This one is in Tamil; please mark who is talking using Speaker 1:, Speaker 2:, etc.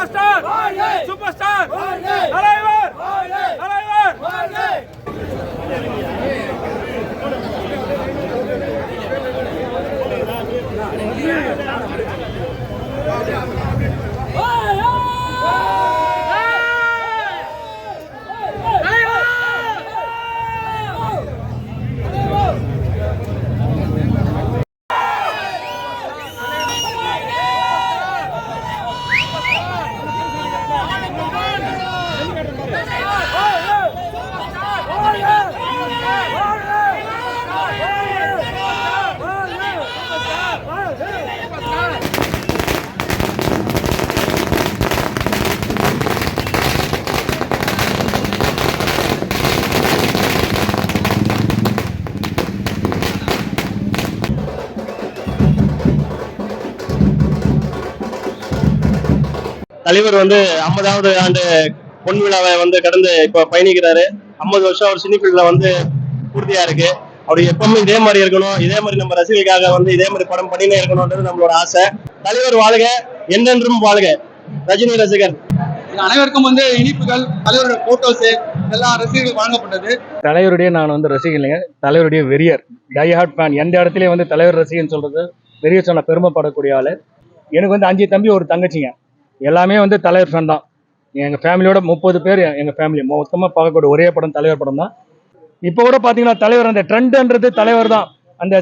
Speaker 1: Superstar! Superstar! தலைவர் வந்து ஐம்பதாவது ஆண்டு பொன் விழாவை வந்து கடந்து இப்போ பயணிக்கிறாரு. ஐம்பது வருஷம் அவர் சினிஃபீல்ட்ல வந்து பூர்த்தியா இருக்கு. அவர் எப்பவுமே இதே மாதிரி இருக்கணும். இதே மாதிரி நம்ம ரசிகர்களுக்காக வந்து இதே மாதிரி படம் பண்ணினே இருக்கணும்ன்றது நம்மளோட ஆசை. தலைவர் வாழ்க என்றென்றும் வாழ்க. ரஜினி ரசிகர்.
Speaker 2: அனைவருக்கும் வந்து இனிப்புகள் தலைவரோட போட்டோஸ் இதெல்லாம் ரசிகர்கள் வழங்கப்பட்டது.
Speaker 3: தலைவருடைய நான் வந்து ரசிகன் இல்லைங்க. தலைவருடைய வெறியர் டை ஹார்ட் ஃபேன் எந்த இடத்துலயும் வந்து தலைவர் ரசிகன் சொல்றது வெறியர் சொன்ன பெருமைப்படக்கூடிய ஆளு. எனக்கு வந்து அஞ்சு தம்பி ஒரு தங்கச்சிங்க. எல்லாமே வந்து தலைவர் ஃபேன் தான். எங்கள் ஃபேமிலியோட முப்பது பேர் எங்கள் ஃபேமிலி மொத்தமாக பார்க்கக்கூடிய ஒரே படம் தலைவர் படம் தான். இப்போ கூட பார்த்தீங்கன்னா தலைவர் அந்த ட்ரெண்டுன்றது தலைவர் தான். அந்த